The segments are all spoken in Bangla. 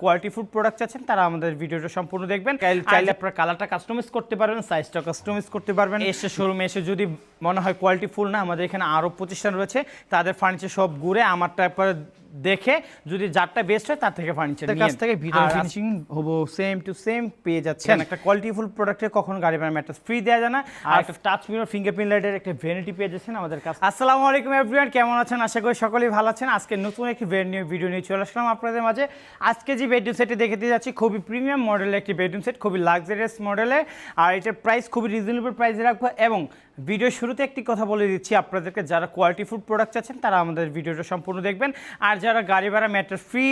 কোয়ালিটি ফুড প্রোডাক্ট চাচ্ছেন তারা আমাদের ভিডিওটা সম্পূর্ণ দেখবেন। চাইলে- আপনার কালারটা কাস্টমাইজ করতে পারবেন সাইজটা কাস্টমাইজ করতে পারবেন। এসে শোরুমে এসে যদি মনে হয় কোয়ালিটি ফুল না আমাদের এখানে আরও প্রতিষ্ঠান রয়েছে তাদের ফার্নিচার সব ঘুরে আমারটা একবার দেখে যদি যারটা বেস্ট হয় তার থেকে ফার্নিচার কাছ থেকে ভিডিও ফিনিশিং হব সেম টু সেম পেয়ে যাচ্ছেন। একটা কোয়ালিটি ফুল প্রোডাক্টে কখন গাড়ি বানার ম্যাট্রেস ফ্রি দেওয়া যায় না। আর একটা টাচ মিরর ফিঙ্গারপ্রিন্ট লাইটের একটা ভ্যানিটি পেয়ে যাচ্ছেন আমাদের কাছে আসসালামু আলাইকুম এভরিওয়ান কেমন আছেন? আশা করি সকলেই ভালো আছেন। আজকে নতুন একটি ব্র্যান্ড নিউ ভিডিও নিয়ে চলে আসলাম আপনাদের মাঝে। আজকে যে বেডরুম সেটে দেখে দিয়ে যাচ্ছি খুবই প্রিমিয়াম মডেলের একটি বেডরুম সেট খুবই লাক্সারিয়াস মডেলে আর এটার প্রাইস খুবই রিজনেবল প্রাইসে রাখব। এবং ভিডিও শুরুতে একটি কথা বলে দিচ্ছি আপনাদেরকে যারা কোয়ালিটি ফুড প্রোডাক্ট আছেন তারা আমাদের ভিডিওটা সম্পূর্ণ দেখবেন। আর যারা গাড়ি ভাড়া ম্যাটার ফ্রি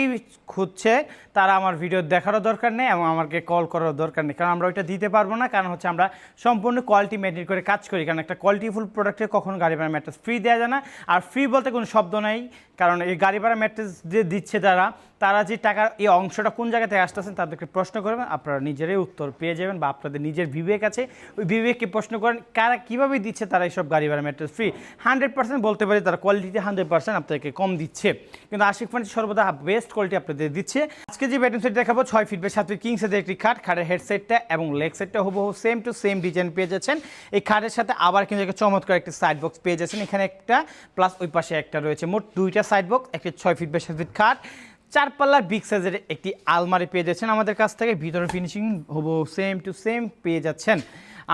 খুঁজছে, তারা আমার ভিডিও দেখারও দরকার নেই এবং আমাকে কল করারও দরকার নেই। কারণ আমরা ওইটা দিতে পারব না, কারণ হচ্ছে আমরা সম্পূর্ণ কোয়ালিটি মেনটেন করে কাজ করি। কারণ একটা কোয়ালিটি ফুল প্রোডাক্টে কখন গাড়ি ভাড়া ম্যাট্রেস ফ্রি দেওয়া যায় না। আর ফ্রি বলতে কোনো শব্দ নাই, কারণ এই গাড়ি ভাড়া ম্যাট্রেস যে দিচ্ছে তারা তারা যে টাকার এই অংশটা কোন জায়গা থেকে আসতেছেন তাদেরকে প্রশ্ন করবেন। আপনারা নিজেরাই উত্তর পেয়ে যাবেন বা আপনাদের নিজের বিবেক আছে। ওই বিবেককে প্রশ্ন করেন, কারা কীভাবে দিচ্ছে তারা এইসব গাড়ি ভাড়া ম্যাট্রেস ফ্রি হান্ড্রেড পার্সেন্ট বলতে পারি তারা কোয়ালিটিতে হান্ড্রেড পার্সেন্ট আপনাদেরকে কম দিচ্ছে। কিন্তু আশিক ফান্ড সর্বদা বেস্ট কোয়ালিটি আপনাদের দিচ্ছে। আজকে যে ব্যাটিং সেট দেখাবো, ছয় ফিট বাই সাত ফিট কিং একটি খাট, খাটের হেডসেটটা এবং লেগ সেটটা হুবহু সেম টু সেম ডিজাইন পেয়ে যাচ্ছেন। এই খাটের সাথে আবার কিন্তু একটা চমৎকার একটি সাইড বক্স পেয়ে যাচ্ছেন। এখানে একটা প্লাস ওই পাশে একটা রয়েছে। মোট দুইটা সাইড বক্স একটি ছয় ফিট বাই সাত ফিট খাট চার পাল্লার বিগ সাইজের একটি আলমারি পেয়ে যাচ্ছেন। আমাদের কাছ থেকে ভিতরে ফিনিশিং হব সেম টু সেম পেয়ে যাচ্ছেন।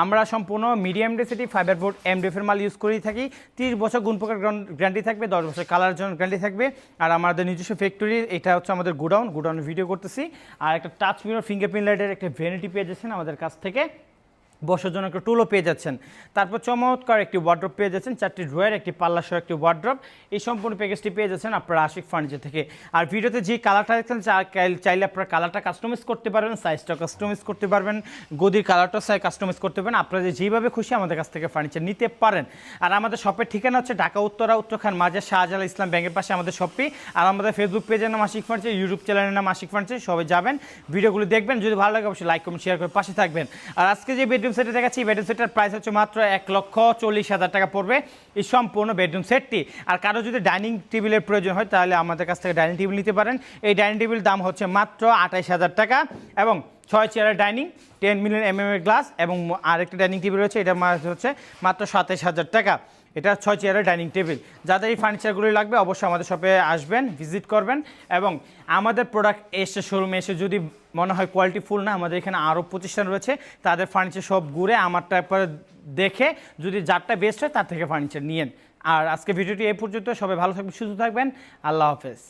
আমরা সম্পূর্ণ মিডিয়াম ডেসিটি ফাইবার বোর্ড এমডিএফের মাল ইউজ করেই থাকি। তিরিশ বছর গুণ প্রকার গ্যারান্টি থাকবে, দশ বছর কালার জন্য গ্যারান্টি থাকবে। আর আমাদের নিজস্ব ফ্যাক্টরি এটা হচ্ছে আমাদের গোডাউন গোডাউনের ভিডিও করতেছি। আর একটা টাচ মিরর ফিঙ্গারপ্রিন্ট লাইটের একটা ভ্যানিটি পেয়ে যাচ্ছেন আমাদের কাছ থেকে। বসার জন্য একটা টুলও পেয়ে যাচ্ছেন। তারপর চমৎকার একটি ওয়ার্ড্রপ পেয়ে যাচ্ছেন, চারটি ড্রয়ার একটি পাল্লা সহ একটি ওয়ার্ড্রপ এই সম্পূর্ণ প্যাকেজটি পেয়ে যাচ্ছেন আপনারা আশিক ফার্নিচার থেকে। আর ভিডিওতে যে কালারটা দেখছেন চাইলে- আপনারা কালারটা কাস্টমাইজ করতে পারবেন সাইজটা কাস্টমাইজ করতে পারবেন, গদির কালারটা সাইজ কাস্টমাইজ করতে পারেন আপনারা যে যেভাবে খুশি আমাদের কাছ থেকে ফার্নিচার নিতে পারেন। আর আমাদের শপের ঠিকানা হচ্ছে ঢাকা, উত্তরা উত্তরখান মাঝে শাহজালাল ইসলাম ব্যাংকের পাশে আমাদের শপটি আর আমাদের ফেসবুক পেজের নাম আশিক ফার্নিচার ইউটিউব চ্যানেলের নাম আশিক ফার্নিচার সবাই যাবেন। ভিডিওগুলো দেখবেন। যদি ভালো লাগে, অবশ্যই লাইক কমেন্ট শেয়ার করে পাশে থাকবেন। আর আজকে যে বেডরুম সেটে দেখাচ্ছি। বেডরুম সেটের প্রাইস হচ্ছে মাত্র এক লক্ষ চল্লিশ হাজার টাকা পড়বে এই সম্পূর্ণ বেডরুম সেটটি। আর কারও যদি ডাইনিং টেবিলের প্রয়োজন হয়, তাহলে আমাদের কাছ থেকে ডাইনিং টেবিল নিতে পারেন। এই ডাইনিং টেবিল দাম হচ্ছে মাত্র আঠাইশ হাজার টাকা এবং ছয় চেয়ারের ডাইনিং, টেন মিলিয়ন এম এর গ্লাস এবং আরেকটা ডাইনিং টেবিল রয়েছে এটা মাছ হচ্ছে মাত্র সাতাইশ হাজার টাকা। এটা ছয় চেয়ারের ডাইনিং টেবিল। যাদের এই ফার্নিচারগুলি লাগবে, অবশ্যই আমাদের শপে আসবেন ভিজিট করবেন এবং আমাদের প্রোডাক্ট এসে শোরুমে এসে যদি মনে হয় কোয়ালিটি ফুল না, আমাদের এখানে আরও প্রতিষ্ঠান রয়েছে, তাদের ফার্নিচার সব ঘুরে আমারটা একবার দেখে যদি যারটা বেস্ট হয় তার থেকে ফার্নিচার নিয়েন। আর আজকে ভিডিওটি এই পর্যন্ত, সবাই ভালো থাকবেন, সুস্থ থাকবেন, আল্লাহ হাফেজ।